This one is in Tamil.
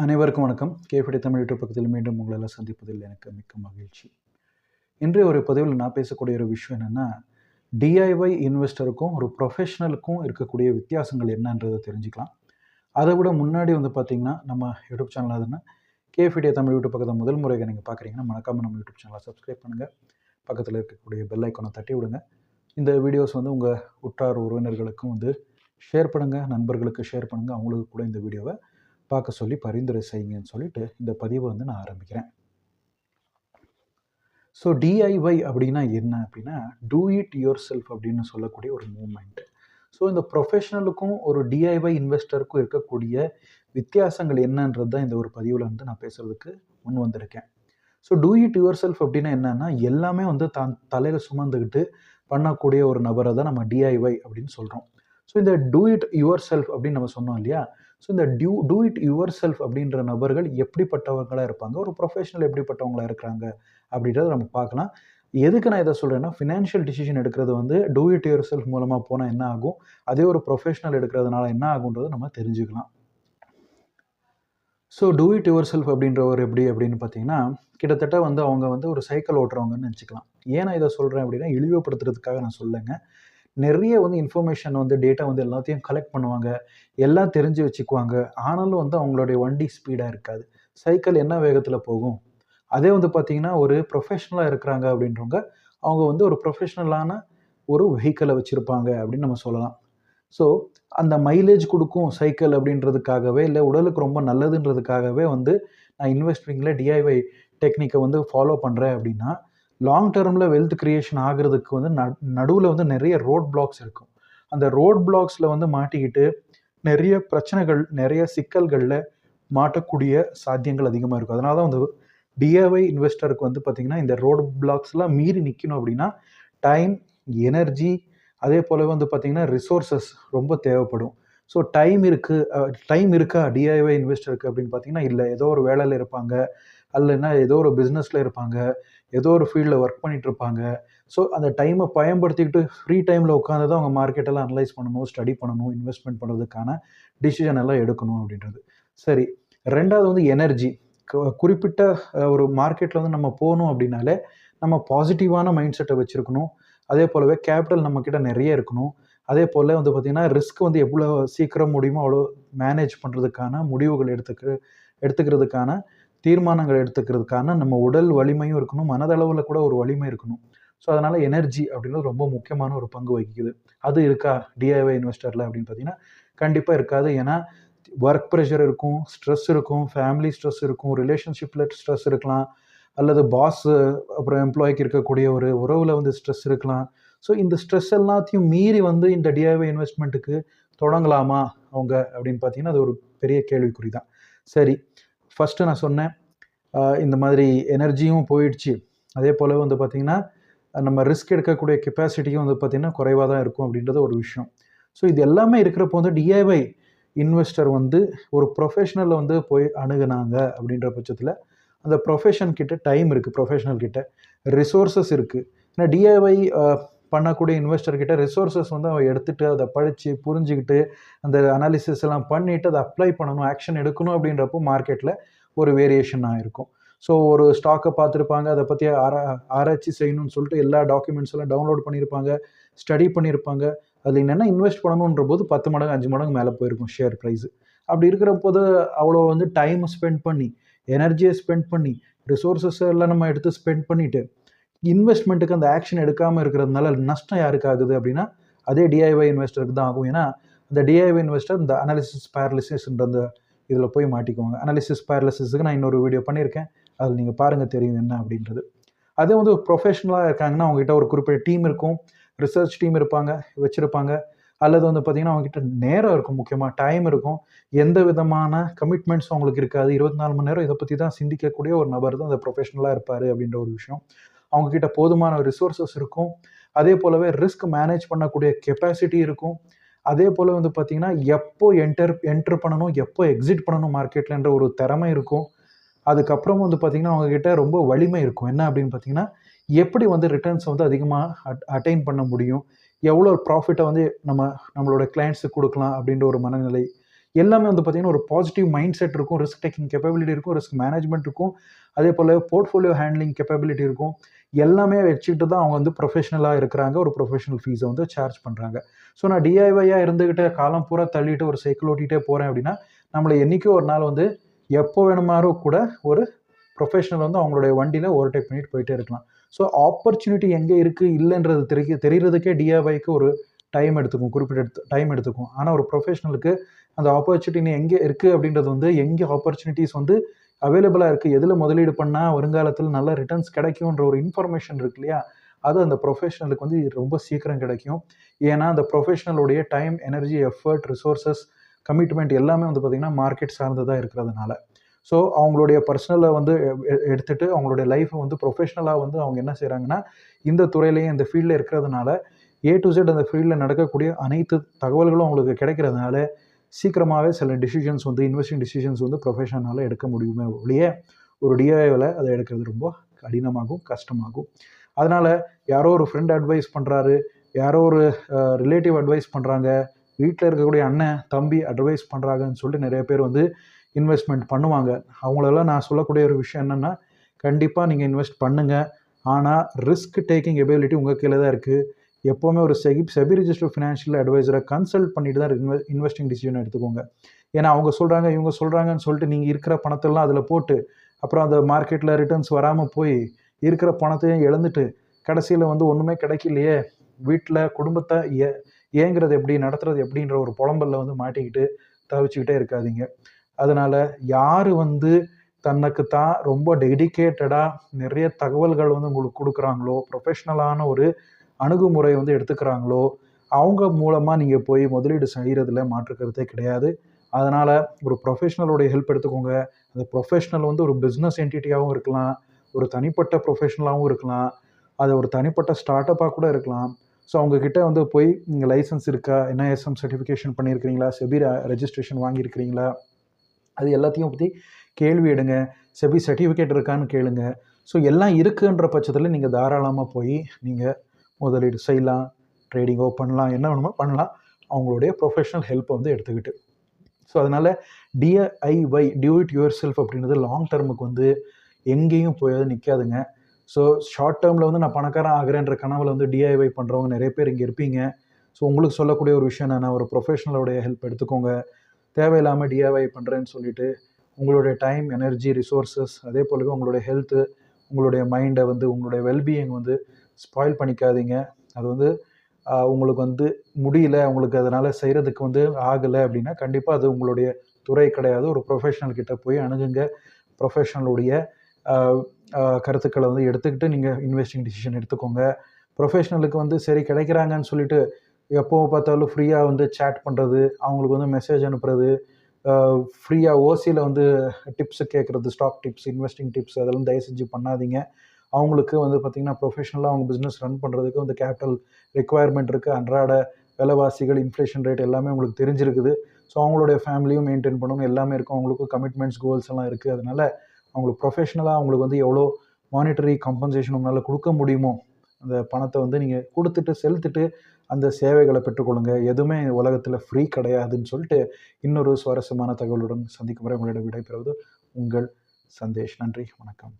அனைவருக்கும் வணக்கம். கேஃபடி தமிழ் யூடியூப் பக்கத்தில் மீண்டும் உங்களெல்லாம் சந்திப்பதில் எனக்கு மிக்க மகிழ்ச்சி. இன்றைய ஒரு பதிவில் நான் பேசக்கூடிய ஒரு விஷயம் என்னென்னா டிஐஒய் இன்வெஸ்டருக்கும் ஒரு ப்ரொஃபஷனலுக்கும் இருக்கக்கூடிய வித்தியாசங்கள் என்னன்றதை தெரிஞ்சுக்கலாம். அதை விட முன்னாடி வந்து பார்த்திங்கன்னா நம்ம யூடியூப் சேனல் அதுன்னா கேஃபிடியா தமிழ் யூடியூப் பக்கத்தை முதல் முறையாக நீங்கள் பார்க்குறீங்கன்னா மறக்காமல் நம்ம யூடியூப் சேனலை சப்ஸ்கிரைப் பண்ணுங்கள் பக்கத்தில் இருக்கக்கூடிய பெல் ஐக்கனை தட்டி விடுங்க. இந்த வீடியோஸ் வந்து உங்கள் உற்றார் உறவினர்களுக்கும் வந்து ஷேர் பண்ணுங்கள் நண்பர்களுக்கு ஷேர் பண்ணுங்கள் அவங்களுக்கு கூட இந்த வீடியோவை பார்க்க சொல்லி பரிந்துரை செய்யுங்கன்னு சொல்லிட்டு இந்த பதிவை வந்து நான் ஆரம்பிக்கிறேன். ஸோ டிஐஒய் அப்படின்னா என்ன அப்படின்னா டூ இட் யுவர் செல்ஃப் அப்படின்னு சொல்லக்கூடிய ஒரு மூமெண்ட் ஸோ இந்த ப்ரொஃபஷனலுக்கும் ஒரு டிஐஒய் இன்வெஸ்டருக்கும் இருக்கக்கூடிய வித்தியாசங்கள் என்னன்றது தான் இந்த ஒரு பதிவில் வந்து நான் பேசுகிறதுக்கு முன் வந்திருக்கேன். So do it yourself அப்படின்னா என்னன்னா எல்லாமே வந்து தான் தலையில் சுமந்துக்கிட்டு பண்ணக்கூடிய ஒரு நபரை தான் நம்ம டிஐஒய் அப்படின்னு சொல்கிறோம் ஸோ இந்த டூ இட் யுவர் செல்ஃப் அப்படின்னு நம்ம சொன்னோம் இல்லையா ஸோ இந்த do do it yourself அப்படின்ற நபர்கள் எப்படிப்பட்டவங்களாக இருப்பாங்க? ஒரு ப்ரொஃபஷனல் எப்படிப்பட்டவங்களாக இருக்கிறாங்க? அப்படின்றத நம்ம பார்க்கலாம். எதுக்கு நான் இதை சொல்கிறேன்னா ஃபினான்ஷியல் டிசிஷன் எடுக்கிறது வந்து டூ இட் யுவர் செல்ஃப் மூலமாக போனால் என்ன ஆகும்? அதே ஒரு ப்ரொஃபஷனல் எடுக்கிறதுனால என்ன ஆகுன்றதை நம்ம தெரிஞ்சுக்கலாம். So do it yourself அப்படின்றவர் எப்படி அப்படின்னு பார்த்தீங்கன்னா கிட்டத்தட்ட வந்து அவங்க வந்து ஒரு சைக்கிள் ஓட்டுறவங்கன்னு நினச்சிக்கலாம். ஏன் நான் இதை சொல்கிறேன் அப்படின்னா இழிவுபடுத்துறதுக்காக நான் சொல்லுங்க நிறைய வந்து இன்ஃபர்மேஷன் வந்து டேட்டா வந்து எல்லாத்தையும் கலெக்ட் பண்ணுவாங்க. எல்லாம் தெரிஞ்சு வச்சுக்குவாங்க. ஆனாலும் வந்து அவங்களுடைய வண்டி ஸ்பீடாக இருக்காது. சைக்கிள் என்ன வேகத்தில் போகும்? அதே வந்து பார்த்திங்கன்னா ஒரு ப்ரொஃபஷ்னலாக இருக்கிறாங்க அப்படின்றவங்க அவங்க வந்து ஒரு ப்ரொஃபஷ்னலான ஒரு வெஹிக்கிளை வச்சுருப்பாங்க அப்படின்னு நம்ம சொல்லலாம். ஸோ அந்த மைலேஜ் கொடுக்கும் சைக்கிள் அப்படின்றதுக்காகவே இல்லை உடலுக்கு ரொம்ப நல்லதுன்றதுக்காகவே வந்து நான் இன்வெஸ்டிங்கில் டிஐஒய் டெக்னிக்கை வந்து ஃபாலோ பண்ணுறேன் அப்படின்னா லாங் டேர்மில் வெல்த் கிரியேஷன் ஆகிறதுக்கு வந்து நடுவில் வந்து நிறைய ரோட் பிளாக்ஸ் இருக்கும். அந்த ரோட் பிளாக்ஸில் வந்து மாட்டிக்கிட்டு நிறைய பிரச்சனைகள் நிறைய சிக்கல்களில் மாட்டக்கூடிய சாத்தியங்கள் அதிகமாக இருக்கும். அதனால தான் வந்து டிஏஒய் இன்வெஸ்டருக்கு வந்து பார்த்திங்கன்னா இந்த ரோட் பிளாக்ஸ்லாம் மீறி நிற்கணும் அப்படின்னா டைம் எனர்ஜி அதே போலவே வந்து பார்த்திங்கன்னா ரிசோர்ஸஸ் ரொம்ப தேவைப்படும். ஸோ டைம் இருக்குது டைம் இருக்கா டிஐஒய் இன்வெஸ்டருக்கு அப்படின்னு பார்த்தீங்கன்னா இல்லை. ஏதோ ஒரு வேலையில் இருப்பாங்க அல்லைன்னா ஏதோ ஒரு பிஸ்னஸில் இருப்பாங்க. ஏதோ ஒரு ஃபீல்டில் ஒர்க் பண்ணிகிட்டு இருப்பாங்க ஸோ அந்த டைமை பயன்படுத்திக்கிட்டு ஃப்ரீ டைமில் உட்காந்து தான் அவங்க மார்க்கெட்டெல்லாம் அனலைஸ் பண்ணணும் ஸ்டடி பண்ணணும் இன்வெஸ்ட்மெண்ட் பண்ணுறதுக்கான டிசிஷன் எல்லாம் எடுக்கணும் அப்படின்றது. சரி ரெண்டாவது வந்து எனர்ஜி குறிப்பிட்ட ஒரு மார்க்கெட்டில் வந்து நம்ம போகணும் அப்படின்னாலே நம்ம பாசிட்டிவான மைண்ட் செட்டை வச்சுருக்கணும். அதே போலவே கேபிட்டல் நம்மக்கிட்ட நிறைய இருக்கணும். அதே போல் வந்து பார்த்திங்கன்னா ரிஸ்க் வந்து எவ்வளோ சீக்கிரம் முடியுமோ அவ்வளோ மேனேஜ் பண்ணுறதுக்கான முடிவுகள் எடுத்துக்க எடுத்துக்கிறதுக்கான தீர்மானங்கள் எடுத்துக்கிறதுக்கான நம்ம உடல் வலிமையும் இருக்கணும் மனதளவில் கூட ஒரு வலிமை இருக்கணும். ஸோ அதனால் எனர்ஜி அப்படின்றது ரொம்ப முக்கியமான ஒரு பங்கு வகிக்குது. அது இருக்கா? டிஐஒய் இன்வெஸ்டரில் அப்படின்னு பார்த்தீங்கன்னா கண்டிப்பாக இருக்காது. ஏன்னா ஒர்க் ப்ரெஷர் இருக்கும் ஸ்ட்ரெஸ் இருக்கும் ஃபேமிலி ஸ்ட்ரெஸ் இருக்கும் ரிலேஷன்ஷிப்பில் ஸ்ட்ரெஸ் இருக்கலாம் அல்லது பாஸ் அப்புறம் எம்ப்ளாய்க்கு இருக்கக்கூடிய ஒரு உறவில் வந்து ஸ்ட்ரெஸ் இருக்கலாம். ஸோ இந்த ஸ்ட்ரெஸ் எல்லாத்தையும் மீறி வந்து இந்த டிஐஒய் இன்வெஸ்ட்மெண்ட்டுக்கு தொடங்கலாமா அவங்க அப்படின்னு பார்த்தீங்கன்னா அது ஒரு பெரிய கேள்விக்குறி தான். சரி ஃபஸ்ட்டு நான் சொன்னேன் இந்த மாதிரி எனர்ஜியும் போயிடுச்சு. அதே போல் வந்து பார்த்திங்கன்னா நம்ம ரிஸ்க் எடுக்கக்கூடிய கெப்பாசிட்டியும் வந்து பார்த்திங்கன்னா குறைவாக தான் இருக்கும் அப்படின்றது ஒரு விஷயம். ஸோ இது எல்லாமே இருக்கிறப்போ வந்து டிஐஒய் இன்வெஸ்டர் வந்து ஒரு ப்ரொஃபஷனலில் வந்து போய் அணுகுனாங்க அப்படின்ற பட்சத்தில் அந்த ப்ரொஃபஷன் கிட்ட டைம் இருக்குது ப்ரொஃபஷனல் கிட்ட. ரிசோர்ஸஸ் இருக்குது ஏன்னா டிஐஒய் பண்ணக்கூடிய இன்வெஸ்டர்கிட்ட ரிசோர்ஸஸ் வந்து அவன் எடுத்துகிட்டு அதை படித்து புரிஞ்சுக்கிட்டு அந்த அனாலிசிஸ் எல்லாம் பண்ணிவிட்டு அதை அப்ளை பண்ணணும் ஆக்ஷன் எடுக்கணும் அப்படின்றப்போ மார்க்கெட்டில் ஒரு வேரியேஷன் ஆகிருக்கும் ஸோ ஒரு ஸ்டாக்கை பார்த்துருப்பாங்க அதை பற்றி ஆரா ஆராய்ச்சி செய்யணும்னு சொல்லிட்டு எல்லா டாக்குமெண்ட்ஸ் எல்லாம் டவுன்லோட் பண்ணியிருப்பாங்க ஸ்டடி பண்ணியிருப்பாங்க. அதில் என்னென்ன இன்வெஸ்ட் பண்ணணுன்ற போது பத்து மடங்கு அஞ்சு மடங்கு மேலே போயிருக்கும் ஷேர் ப்ரைஸ் அப்படி இருக்கிற போது அவ்வளோ வந்து டைம் ஸ்பெண்ட் பண்ணி எனர்ஜியை ஸ்பெண்ட் பண்ணி ரிசோர்ஸஸ் எல்லாம் நம்ம எடுத்து ஸ்பெண்ட் பண்ணிவிட்டு இன்வெஸ்ட்மெண்ட்டுக்கு அந்த ஆக்ஷன் எடுக்காமல் இருக்கிறதுனால நஷ்டம் யாருக்கு ஆகுது அப்படின்னா அதே டிஐஒய் இன்வெஸ்டருக்கு தான் ஆகும். ஏன்னா அந்த டிஐஒய் இன்வெஸ்டர் இந்த அனாலிசிஸ் பேரலிசிஸ்ன்ற அந்த இதில் போய் மாட்டிக்குவாங்க. அனாலிசிஸ் பேரலிசிஸுக்கு நான் இன்னொரு வீடியோ பண்ணியிருக்கேன். அதில் நீங்கள் பாருங்கள் தெரியும் என்ன அப்படின்றது. அதே வந்து ப்ரொஃபஷனலாக இருக்காங்கன்னா அவங்ககிட்ட ஒரு குறிப்பிட்ட டீம் இருக்கும். ரிசர்ச் டீம் இருப்பாங்க வச்சுருப்பாங்க. அல்லது வந்து பார்த்திங்கன்னா அவங்ககிட்ட நேரம் இருக்கும். முக்கியமாக டைம் இருக்கும். எந்த விதமான கமிட்மெண்ட்ஸும் அவங்களுக்கு இருக்காது. இருபத்தி நாலு மணி நேரம் இதை பற்றி தான் சிந்திக்கக்கூடிய ஒரு நபர் தான் அந்த ப்ரொஃபஷனலாக இருப்பார் அப்படின்ற ஒரு விஷயம். அவங்கக்கிட்ட போதுமான ரிசோர்ஸஸ் இருக்கும். அதே போலவே ரிஸ்க் மேனேஜ் பண்ணக்கூடிய கெப்பாசிட்டி இருக்கும். அதே போல் வந்து பார்த்திங்கன்னா எப்போ என்டர் என்ட்ரு பண்ணணும் எப்போ எக்ஸிட் பண்ணணும் மார்க்கெட்லன்ற ஒரு திறமை இருக்கும். அதுக்கப்புறம் வந்து பார்த்திங்கன்னா அவங்கக்கிட்ட ரொம்ப வலிமை இருக்கும். என்ன அப்படின்னு பார்த்தீங்கன்னா எப்படி வந்து ரிட்டர்ன்ஸை வந்து அதிகமாக அட் அட்டைன் பண்ண முடியும்? எவ்வளோ ப்ராஃபிட்டை வந்து நம்ம நம்மளோட கிளைண்ட்ஸுக்கு கொடுக்கலாம் அப்படின்ற ஒரு மனநிலை எல்லாமே வந்து பார்த்தீங்கன்னா ஒரு பாசிட்டிவ் மைண்ட் செட் இருக்கும் ரிஸ்க் டேக்கிங் கெப்பபிலிட்டி இருக்கும் ரிஸ்க் மேனேஜ்மெண்ட் இருக்கும். அதே போல் போர்ட்ஃபோலியோ ஹேண்ட்லிங் கெப்பபிலிட்டி இருக்கும். எல்லாமே வச்சுக்கிட்டு தான் அவங்க வந்து ப்ரொஃபஷனலாக இருக்கிறாங்க. ஒரு ப்ரொஃபஷனல் ஃபீஸை வந்து சார்ஜ் பண்ணுறாங்க ஸோ நான் டிஐவையாக இருந்துக்கிட்டு காலம் பூரா தள்ளிட்டு ஒரு சைக்கிள் ஓட்டிகிட்டே போகிறேன் அப்படின்னா நம்மளை என்றைக்கும் ஒரு நாள் வந்து எப்போ வேணுமாறும் கூட ஒரு ப்ரொஃபஷனல் வந்து அவங்களுடைய வண்டியில் ஓவர்டேக் பண்ணிட்டு போயிட்டே இருக்கலாம். ஸோ ஆப்பர்ச்சுனிட்டி எங்கே இருக்குது இல்லைன்றது தெரிய தெரிகிறதுக்கே டிஐவைக்கு ஒரு டைம் எடுத்துக்கும் குறிப்பிட்ட எடுத்து டைம் எடுத்துக்கும். ஆனால் ஒரு ப்ரொஃபஷனலுக்கு அந்த ஆப்பர்ச்சுனிட்டி எங்கே இருக்குது அப்படின்றது வந்து எங்கே ஆப்பர்ச்சுனிட்டிஸ் வந்து அவைலபிளாக இருக்குது எதில் முதலீடு பண்ணால் வருங்காலத்தில் நல்ல ரிட்டர்ன்ஸ் கிடைக்கும்ன்ற ஒரு இன்ஃபர்மேஷன் இருக்கு இல்லையா? அது அந்த ப்ரொஃபஷனலுக்கு வந்து ரொம்ப சீக்கிரம் கிடைக்கும். ஏன்னா அந்த ப்ரொஃபஷனலுடைய time energy effort resources commitment எல்லாமே வந்து பார்த்திங்கன்னா மார்க்கெட் சார்ந்ததாக இருக்கிறதுனால. ஸோ அவங்களுடைய பர்சனலை வந்து எடுத்துகிட்டு அவங்களுடைய லைஃப்பை வந்து ப்ரொஃபஷ்னலாக வந்து அவங்க என்ன செய்கிறாங்கன்னா இந்த துறையிலையும் இந்த ஃபீல்டில் இருக்கிறதுனால ஏ டு ஜெட் அந்த ஃபீல்டில் நடக்கக்கூடிய அனைத்து தகவல்களும் அவங்களுக்கு கிடைக்கிறதுனால சீக்கிரமாகவே சில டிசிஷன்ஸ் வந்து இன்வெஸ்டிங் டிசிஷன்ஸ் வந்து ப்ரொஃபஷனால் எடுக்க முடியுமே ஒழிய ஒரு டிஐவில் அதை எடுக்கிறது ரொம்ப கடினமாகும் கஷ்டமாகும் அதனால் யாரோ ஒரு ஃப்ரெண்ட் அட்வைஸ் பண்ணுறாரு யாரோ ஒரு ரிலேட்டிவ் அட்வைஸ் பண்ணுறாங்க வீட்டில் இருக்கக்கூடிய அண்ணன் தம்பி அட்வைஸ் பண்ணுறாங்கன்னு சொல்லிட்டு நிறைய பேர் வந்து இன்வெஸ்ட்மெண்ட் பண்ணுவாங்க. அவங்களெல்லாம் நான் சொல்லக்கூடிய ஒரு விஷயம் என்னென்னா கண்டிப்பாக நீங்கள் இன்வெஸ்ட் பண்ணுங்கள் ஆனால் ரிஸ்க் டேக்கிங் எபிலிட்டி உங்கள் கீழே தான் இருக்குது எப்போவுமே ஒரு செகி செபி ரிஜிஸ்டர் ஃபினான்ஷியல் அட்வைசரை கன்சல்ட் பண்ணிட்டு தான் இன்வெ இன்வெஸ்டிங் டிசிஷன் எடுத்துக்கோங்க. ஏன்னா அவங்க சொல்கிறாங்க இவங்க சொல்கிறாங்கன்னு சொல்லிட்டு நீங்கள் இருக்கிற பணத்தெல்லாம் அதில் போட்டு அப்புறம் அந்த மார்க்கெட்டில் ரிட்டர்ன்ஸ் வராமல் போய் இருக்கிற பணத்தையும் இழந்துட்டு கடைசியில் வந்து ஒன்றுமே கிடைக்கலையே வீட்டில் குடும்பத்தை ஏ ஏங்கிறது எப்படி நடத்துறது எப்படின்ற ஒரு புலம்பலில் வந்து மாட்டிக்கிட்டு தவிச்சுக்கிட்டே இருக்காதீங்க. அதனால் யார் வந்து தனக்கு தான் ரொம்ப டெடிக்கேட்டடாக நிறைய தகவல்கள் வந்து உங்களுக்கு கொடுக்குறாங்களோ ப்ரொஃபஷ்னலான ஒரு அணுகுமுறை வந்து எடுத்துக்கிறாங்களோ அவங்க மூலமாக நீங்கள் போய் முதலீடு செய்கிறதுல மாற்றுக்கிறதே கிடையாது. அதனால் ஒரு ப்ரொஃபஷ்னலோடைய ஹெல்ப் எடுத்துக்கோங்க. அந்த ப்ரொஃபஷ்னல் வந்து ஒரு பிஸ்னஸ் என்டிட்டியாகவும் இருக்கலாம். ஒரு தனிப்பட்ட ப்ரொஃபஷனலாகவும் இருக்கலாம். அது ஒரு தனிப்பட்ட ஸ்டார்ட் அப்பாக கூட இருக்கலாம். ஸோ அவங்கக்கிட்ட வந்து போய் நீங்கள் லைசன்ஸ் இருக்கா? என்ஐஎஸ்எம் சர்டிஃபிகேஷன் பண்ணியிருக்கிறீங்களா செபி ரெஜிஸ்ட்ரேஷன் வாங்கியிருக்கிறீங்களா? அது எல்லாத்தையும் பற்றி கேள்வி எடுங்க. செபி சர்டிஃபிகேட் இருக்கான்னு கேளுங்க. ஸோ எல்லாம் இருக்குன்ற பட்சத்தில் நீங்கள் தாராளமாக போய் நீங்கள் முதலீடு செய்யலாம் ட்ரேடிங்கோ பண்ணலாம் என்ன வேணுமோ பண்ணலாம். அவங்களுடைய ப்ரொஃபஷனல் ஹெல்ப்பை வந்து எடுத்துக்கிட்டு. ஸோ அதனால் DIY do it yourself அப்படின்றது லாங் டர்முக்கு வந்து எங்கேயும் போய் நிற்காதுங்க ஸோ ஷார்ட் டேர்மில் வந்து நான் பணக்காரன் ஆகிறேன்ற கனவில் வந்து டிஐஒய் பண்ணுறவங்க நிறைய பேர் இங்கே இருப்பீங்க. ஸோ உங்களுக்கு சொல்லக்கூடிய ஒரு விஷயம் நான் ஒரு ப்ரொஃபஷனலோடைய ஹெல்ப் எடுத்துக்கோங்க. தேவையில்லாமல் டிஐஒய் பண்ணுறேன்னு சொல்லிட்டு உங்களுடைய டைம் எனர்ஜி ரிசோர்ஸஸ் அதே போலவே உங்களுடைய ஹெல்த்து உங்களுடைய மைண்டை வந்து உங்களுடைய வெல்பீயிங் வந்து ஸ்பாயில் பண்ணிக்காதீங்க. அது வந்து உங்களுக்கு வந்து முடியல உங்களுக்கு அதனால் செய்கிறதுக்கு வந்து ஆகலை அப்படின்னா கண்டிப்பாக அது உங்களுடைய துறை கிடையாது. ஒரு ப்ரொஃபஷனல் கிட்ட போய் அணுகுங்க. ப்ரொஃபஷனலுடைய கருத்துக்களை வந்து எடுத்துக்கிட்டு நீங்கள் இன்வெஸ்டிங் டிசிஷன் எடுத்துக்கோங்க. ப்ரொஃபஷனலுக்கு வந்து சரி கிடைக்கிறாங்கன்னு சொல்லிட்டு எப்போ பார்த்தாலும் ஃப்ரீயாக வந்து சேட் பண்ணுறது அவங்களுக்கு வந்து மெசேஜ் அனுப்புறது ஃப்ரீயாக ஓசியில் வந்து டிப்ஸு கேட்குறது ஸ்டாக் டிப்ஸ் இன்வெஸ்டிங் டிப்ஸ் அதெல்லாம் தயவு செஞ்சு பண்ணாதீங்க. அவங்களுக்கு வந்து பார்த்திங்கன்னா ப்ரொஃபஷனலாக அவங்க பிஸ்னஸ் ரன் பண்ணுறதுக்கு வந்து கேபிட்டல் ரெக்குவயர்மெண்ட் இருக்குது அன்றாட விலைவாசிகள் இன்ஃப்ளேஷன் ரேட் எல்லாமே உங்களுக்கு தெரிஞ்சிருக்குது. ஸோ அவங்களுடைய ஃபேமிலியும் மெயின்டைன் பண்ணணும். எல்லாமே இருக்கும். அவங்களுக்கும் கமிட்மெண்ட்ஸ் கோல்ஸ் எல்லாம் இருக்குது அதனால் அவங்களுக்கு ப்ரொஃபஷனலாக அவங்களுக்கு வந்து எவ்வளோ மானிட்டரி கம்பன்சேஷன் உங்களால் கொடுக்க முடியுமோ அந்த பணத்தை வந்து நீங்கள் கொடுத்துட்டு செலுத்திட்டு அந்த சேவைகளை பெற்றுக்கொள்ளுங்க. எதுவுமே உலகத்தில் ஃப்ரீ கிடையாதுன்னு சொல்லிட்டு இன்னொரு சுவாரஸ்யமான தகவலுடன் சந்திக்கும் வரை உங்களிடம் விடைபெறுவது உங்கள் சந்தேஷ். நன்றி. வணக்கம்.